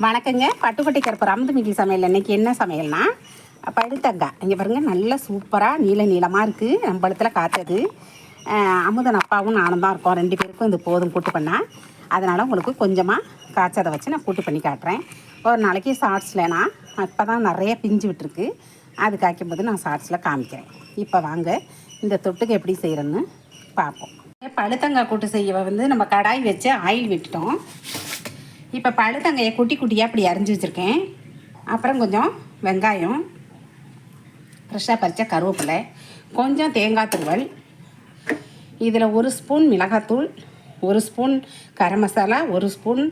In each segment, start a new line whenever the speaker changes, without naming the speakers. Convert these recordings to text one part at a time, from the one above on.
வணக்கங்க. பட்டுக்கொட்டி கருப்பு ரம்பு மிகில் சமையல். இன்னைக்கு என்ன சமையல்னா பழுத்தங்காய் இங்கே பாருங்க நல்லா சூப்பராக நீள நீளமாக இருக்குது நம்ம பழத்தில் காய்ச்சது அமுதன் அப்பாவும் நானும் தான் இருக்கோம். ரெண்டு பேருக்கும் இது போதும் கூட்டு பண்ணால் அதனால் உங்களுக்கு கொஞ்சமாக காய்ச்சதை வச்சு நான் கூட்டு பண்ணி காட்டுறேன். ஒரு நாளைக்கு ஷார்ட்ஸ்லனா இப்போ தான் நிறைய பிஞ்சு விட்டுருக்கு. அது காய்க்கும் போது நான் ஷார்ட்ஸில் காமிக்கிறேன். இப்போ வாங்க இந்த தொட்டுக்கு எப்படி செய்கிறேன்னு பார்ப்போம். பழுத்தங்காய் கூட்டு செய்ய வந்து நம்ம கடாய் வச்சு ஆயில் விட்டுட்டோம். இப்போ பழுத்தங்கையை குட்டி குட்டியாக இப்படி அரிஞ்சு வச்சுருக்கேன். அப்புறம் கொஞ்சம் வெங்காயம் ஃப்ரெஷ்ஷாக பறித்த கருவேப்பிலை கொஞ்சம் தேங்காய் துருவல் இதில் ஒரு ஸ்பூன் மிளகாத்தூள் ஒரு ஸ்பூன் கரம் மசாலா ஒரு ஸ்பூன்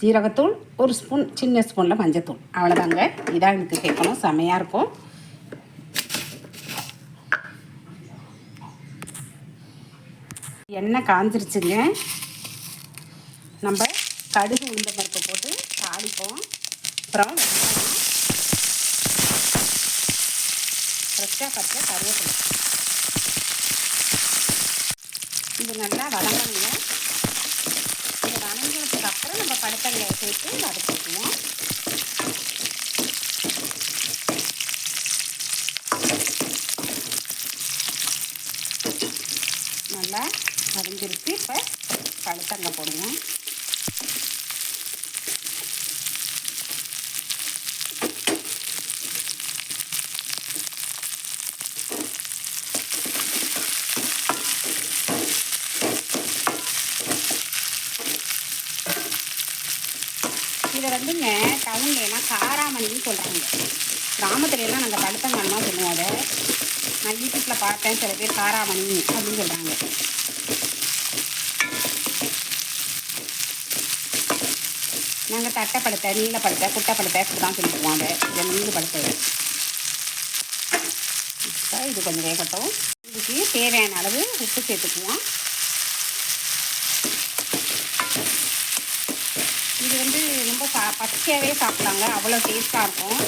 சீரகத்தூள் ஒரு ஸ்பூன் சின்ன ஸ்பூனில் மஞ்சத்தூள். அவ்வளோதாங்க இதான் எனக்கு கேட்கணும். செமையாக இருக்கும். எண்ணெய் காஞ்சிருச்சுங்க. கடுகு உளுந்த பருப்பு போட்டு தாளிப்போம். அப்புறம் வெங்காயம் ஃப்ரெஷ்ஷாக பறிச்ச கருவேப்பிலை. இது நல்லா வதங்கணுங்க இது வதங்கினதுக்கு அப்புறம் நம்ம படுத்தங்காயை சேர்த்து வதக்கிக்குவோம். நல்லா வதங்கிருச்சு இப்போ பழுத்தங்க போடுவோம் இதை வந்துங்க டவுன்லாம் காராமணின்னு சொல்கிறாங்க கிராமத்துல எல்லாம் நாங்கள் பழுத்தங்காய் தான் சொல்லுவோம் அதை. நான் யூடியூப்பில் பார்த்தேன் சில பேர் காராமணி அப்படின்னு சொல்கிறாங்க நாங்கள் தட்டை பழுத்தை நீல இப்படி தான் சொல்லிடுவோம் அதை. இதை நீல இது கொஞ்சம் வேகட்டும். இதுக்கு தேவையான அளவு உப்பு சேர்த்துக்குவோம் இது வந்து ரொம்ப சா பச்சையாகவே சாப்பிட்லாங்க அவ்வளோ டேஸ்ட்டாக இருக்கும்.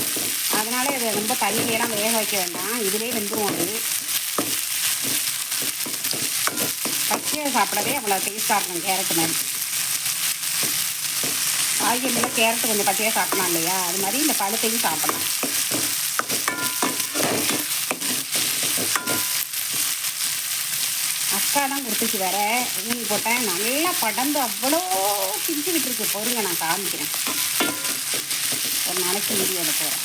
அதனால் இதை ரொம்ப தண்ணியிலாம் வேக வைக்க வேண்டாம். இதிலே வெந்துடும் அது. பச்சையாக சாப்பிடவே அவ்வளோ டேஸ்ட்டாக இருக்கும் கேரட் மாதிரி. காய்கறியில் கேரட்டு கொஞ்சம் பச்சையாக சாப்பிடலாம் இல்லையா? அது மாதிரி இந்த பழத்தையும் சாப்பிடலாம். அக்கா தான் கொடுத்துச்சு வேற. ஊனி போட்டேன் நல்லா படந்து அவ்வளோ பிஞ்சு விட்டுருக்கு. பொருங்க நான் காமிக்கிறேன். ஒரு நாளைக்கு வீடியோவில் போகிறேன்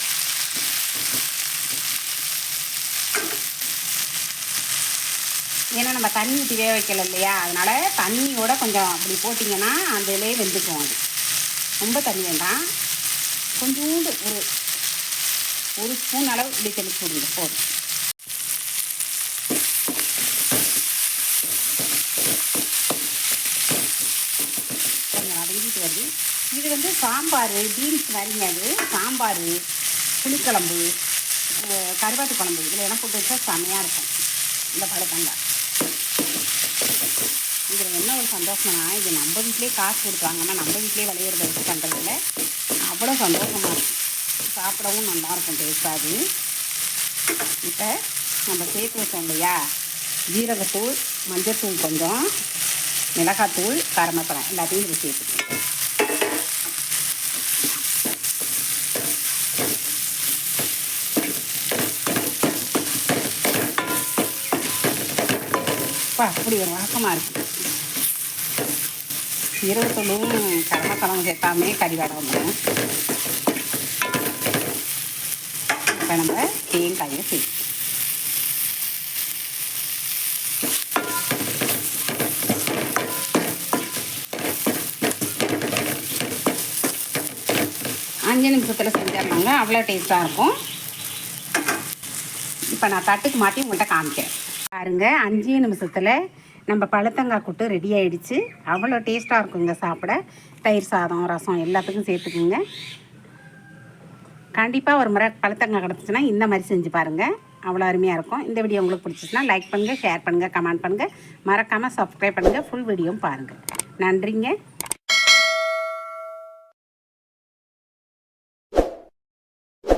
ஏன்னா நம்ம தண்ணி ஊற்றி வேக வைக்கல இல்லையா? அதனால் தண்ணியோட கொஞ்சம் அப்படி போட்டிங்கன்னா அந்த வெந்துக்கும் அது. ரொம்ப தண்ணி வேண்டாம். கொஞ்சோண்டு ஒரு ஒரு ஸ்பூன் அளவு இப்படி தெளிச்சு விடுங்க. போதும் கொஞ்சம் வதங்கிட்டு வருது இது வந்து சாம்பார் பீன்ஸ் வரிங்க அது சாம்பார் புளிக்குழம்பு கருவாட்டு குழம்பு. இதில் எல்லாம் போட்டு வச்சா செம்மையாக இருக்கும். இந்த பழத்தங்காய் இதில் என்ன ஒரு சந்தோஷம்னா இது நம்ம வீட்டிலே காசு கொடுத்தாங்கன்னா நம்ம வீட்டிலே விளையிறத வச்சு பண்ணுறதுல அவ்வளோ சந்தோஷமாக இருக்கும். சாப்பிடவும் நல்லாயிருக்கும் டேஸ்ட்டாக அது. இப்போ நம்ம சேர்த்து வச்சோம் இல்லையா? ஜீரகத்தூள் மஞ்சத்தூள் கொஞ்சம் மிளகாத்தூள் கரம் எல்லாத்தையும் இதில் சேர்த்துக்கணும். அப்பா அப்படி ஒரு வாசமாக இருக்குது ஜீரகத்தூளும் கரம் மசாலாவும் சேர்த்தாமே கறி வாடை வந்துடும் இப்போ நம்ம தேங்காயை சேர்த்து அஞ்சு நிமிஷத்தில் செஞ்சிடலாங்க. அவ்வளோ டேஸ்ட்டாக இருக்கும். இப்போ நான் தட்டுக்கு மாட்டி உங்கள்கிட்ட காமிக்கிறேன். பாருங்க அஞ்சு நிமிஷத்தில் நம்ம பழுத்தங்காய் கூட்டு ரெடி ஆயிடுச்சு. அவ்வளோ டேஸ்ட்டாக இருக்குங்க சாப்பிட. தயிர் சாதம் ரசம் எல்லாத்துக்கும் சேர்த்துக்குங்க. கண்டிப்பாக ஒரு முறை பழுத்தங்காய் கிடச்சிச்சின்னா இந்த மாதிரி செஞ்சு பாருங்கள் அவ்வளோ அருமையாக இருக்கும். இந்த வீடியோ உங்களுக்கு பிடிச்சிச்சுன்னா லைக் பண்ணுங்கள் ஷேர் பண்ணுங்கள் கமெண்ட் பண்ணுங்கள் மறக்காமல் சப்ஸ்கிரைப் பண்ணுங்கள் ஃபுல் வீடியோவும் பாருங்கள் நன்றிங்க.